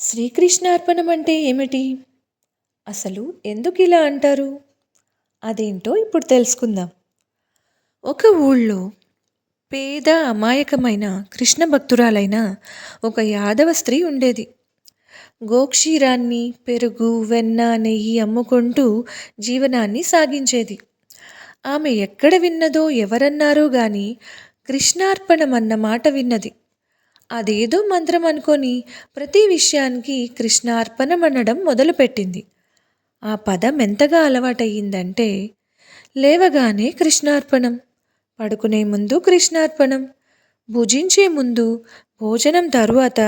శ్రీకృష్ణార్పణం అంటే ఏమిటి? అసలు ఎందుకు ఇలా అంటారు? అదేంటో ఇప్పుడు తెలుసుకుందాం. ఒక ఊళ్ళో పేద అమాయకమైన కృష్ణ భక్తురాలైన ఒక యాదవ స్త్రీ ఉండేది. గోక్షీరాన్ని పెరుగు వెన్న నెయ్యి అమ్ముకుంటూ జీవనాన్ని సాగించేది. ఆమె ఎక్కడ విన్నదో ఎవరన్నారో గాని కృష్ణార్పణం అన్న మాట విన్నది. అదేదో మంత్రం అనుకొని ప్రతి విషయానికి కృష్ణార్పణం అనడం మొదలుపెట్టింది. ఆ పదం ఎంతగా అలవాటయ్యిందంటే లేవగానే కృష్ణార్పణం పడుకునే ముందు కృష్ణార్పణం భుజించే ముందు భోజనం తరువాత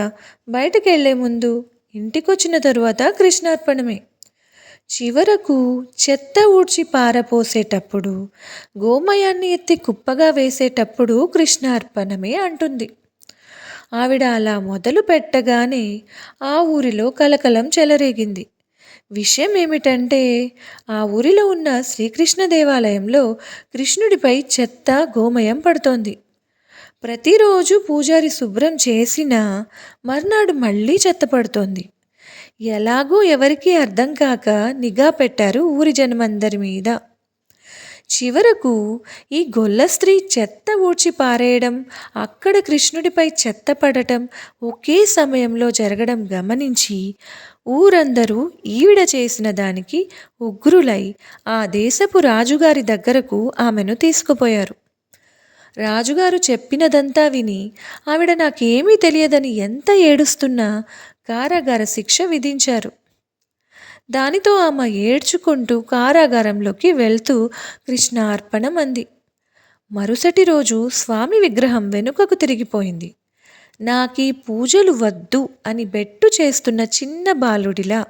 బయటకు వెళ్ళే ముందు ఇంటికొచ్చిన తరువాత కృష్ణార్పణమే. చివరకు చెత్త ఊడ్చి పారపోసేటప్పుడు గోమయాన్ని ఎత్తి కుప్పగా వేసేటప్పుడు కృష్ణార్పణమే అంటుంది. ఆవిడ అలా మొదలు పెట్టగానే ఆ ఊరిలో కలకలం చెలరేగింది. విషయం ఏమిటంటే ఆ ఊరిలో ఉన్న శ్రీకృష్ణ దేవాలయంలో కృష్ణుడిపై చెత్త గోమయం పడుతోంది. ప్రతిరోజు పూజారి శుభ్రం చేసినా మర్నాడు మళ్ళీ చెత్త పడుతోంది. ఎలాగో ఎవరికీ అర్థం కాక నిఘా పెట్టారు ఊరి జనమందరి మీద. చివరకు ఈ గొల్ల స్త్రీ చెత్త ఊడ్చి పారేయడం అక్కడ కృష్ణుడిపై చెత్త పడటం ఒకే సమయంలో జరగడం గమనించి ఊరందరూ ఈవిడ చేసిన దానికి ఉగ్రులై ఆ దేశపు రాజుగారి దగ్గరకు ఆమెను తీసుకుపోయారు. రాజుగారు చెప్పినదంతా విని ఆవిడ నాకేమీ తెలియదని ఎంత ఏడుస్తున్నా కారాగార శిక్ష విధించారు. దానితో ఆమె ఏడ్చుకుంటూ కారాగారంలోకి వెళ్తూ కృష్ణార్పణం అంది. మరుసటి రోజు స్వామి విగ్రహం వెనుకకు తిరిగిపోయింది. నాకీ పూజలు వద్దు అని బెట్టు చేస్తున్న చిన్న బాలుడిలా.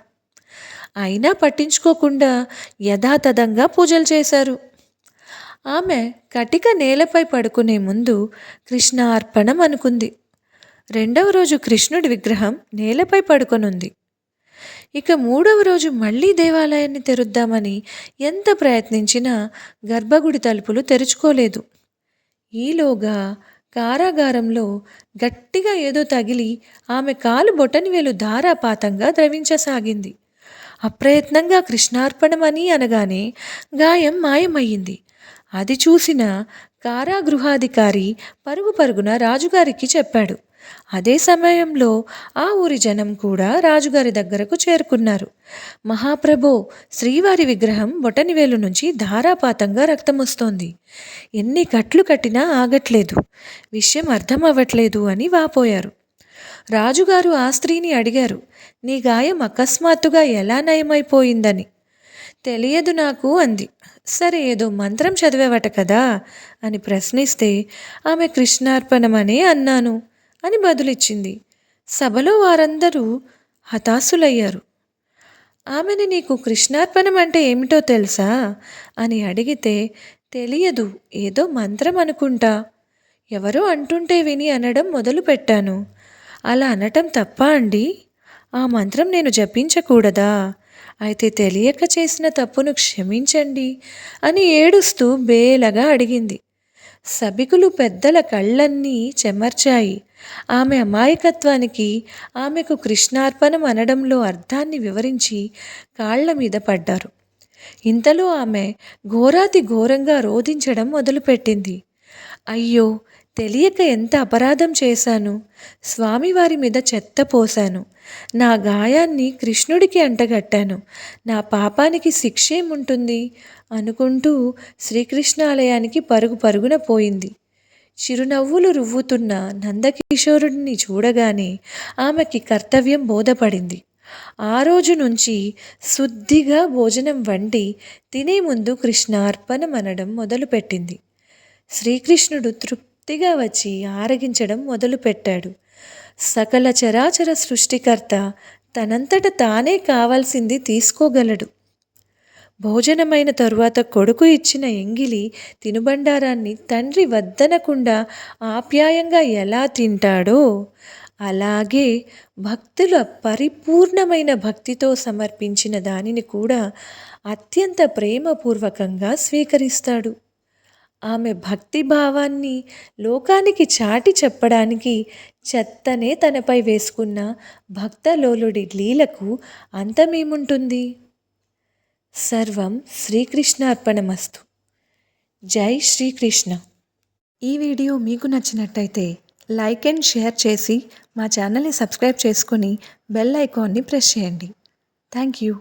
అయినా పట్టించుకోకుండా యథాతథంగా పూజలు చేశారు. ఆమె కటిక నేలపై పడుకునే ముందు కృష్ణార్పణం అనుకుంది. రెండవ రోజు కృష్ణుడి విగ్రహం నేలపై పడుకొనుంది. ఇక మూడవ రోజు మళ్ళీ దేవాలయాన్ని తెరుద్దామని ఎంత ప్రయత్నించినా గర్భగుడి తలుపులు తెరుచుకోలేదు. ఈలోగా కారాగారంలో గట్టిగా ఏదో తగిలి ఆమె కాలు బొటనివేలు ధారాపాతంగా ద్రవించసాగింది. అప్రయత్నంగా కృష్ణార్పణమని అనగానే గాయం మాయమయ్యింది. అది చూసిన కారాగృహాధికారి పరుగు పరుగున రాజుగారికి చెప్పాడు. అదే సమయంలో ఆ ఊరి జనం కూడా రాజుగారి దగ్గరకు చేరుకున్నారు. మహాప్రభో శ్రీవారి విగ్రహం బొటనివేలు నుంచి ధారాపాతంగా రక్తం వస్తోంది ఎన్ని కట్లు కట్టినా ఆగట్లేదు. విషయం అర్థం అవ్వట్లేదు అని వాపోయారు. రాజుగారు ఆ స్త్రీని అడిగారు నీ గాయం అకస్మాత్తుగా ఎలా నయమైపోయిందని? తెలియదు నాకు అంది. సరే ఏదో మంత్రం చదివేవట కదా? అని ప్రశ్నిస్తే ఆమె కృష్ణార్పణమనే అన్నాను. అని బదులిచ్చింది. సభలో వారందరూ హతాశులయ్యారు. ఆమెని నీకు కృష్ణార్పణం అంటే ఏమిటో తెలుసా? అని అడిగితే తెలియదు ఏదో మంత్రం అనుకుంటా. ఎవరో అంటుంటే విని అనడం మొదలుపెట్టాను. అలా అనటం తప్ప అండి? ఆ మంత్రం నేను జపించకూడదా? అయితే తెలియక చేసిన తప్పును క్షమించండి అని ఏడుస్తూ బేలగా అడిగింది. సభికులు పెద్దల కళ్ళన్నీ చెమర్చాయి. ఆమె అమాయకత్వానికి ఆమెకు కృష్ణార్పణం అనడంలో అర్థాన్ని వివరించి కాళ్ళ మీద పడ్డారు. ఇంతలో ఆమె ఘోరాతి ఘోరంగా రోధించడం మొదలుపెట్టింది. అయ్యో తెలియక ఎంత అపరాధం చేశాను? స్వామివారి మీద చెత్త పోశాను. నా గాయాన్ని కృష్ణుడికి అంటగట్టాను. నా పాపానికి శిక్షేముంటుంది? అనుకుంటూ శ్రీకృష్ణాలయానికి పరుగు పరుగున పోయింది. చిరునవ్వులు రువ్వుతున్న నందకిషోరుడిని చూడగానే ఆమెకి కర్తవ్యం బోధపడింది. ఆ రోజు నుంచి శుద్ధిగా భోజనం వండి తినే ముందు కృష్ణార్పణమనడం మొదలుపెట్టింది. శ్రీకృష్ణుడు తృప్తిగా వచ్చి ఆరగించడం మొదలుపెట్టాడు. సకల చరాచర సృష్టికర్త తనంతట తానే కావాల్సింది తీసుకోగలడు. భోజనమైన తరువాత కొడుకు ఇచ్చిన ఎంగిలి తినుబండారాన్ని తండ్రి వద్దనకుండా ఆప్యాయంగా ఎలా తింటాడో అలాగే భక్తుల పరిపూర్ణమైన భక్తితో సమర్పించిన దానిని కూడా అత్యంత ప్రేమపూర్వకంగా స్వీకరిస్తాడు. ఆమె భక్తి భావాన్ని లోకానికి చాటి చెప్పడానికి చెత్తనే తనపై వేసుకున్న భక్తలోలుడి లీలకు అంతమేముంటుంది? సర్వం శ్రీకృష్ణార్పణమస్తు. జై శ్రీకృష్ణ. ఈ వీడియో మీకు నచ్చినట్టయితే లైక్ అండ్ షేర్ చేసి మా ఛానల్ని సబ్స్క్రైబ్ చేసుకుని బెల్ ఐకాన్ని ప్రెస్ చేయండి. Thank you.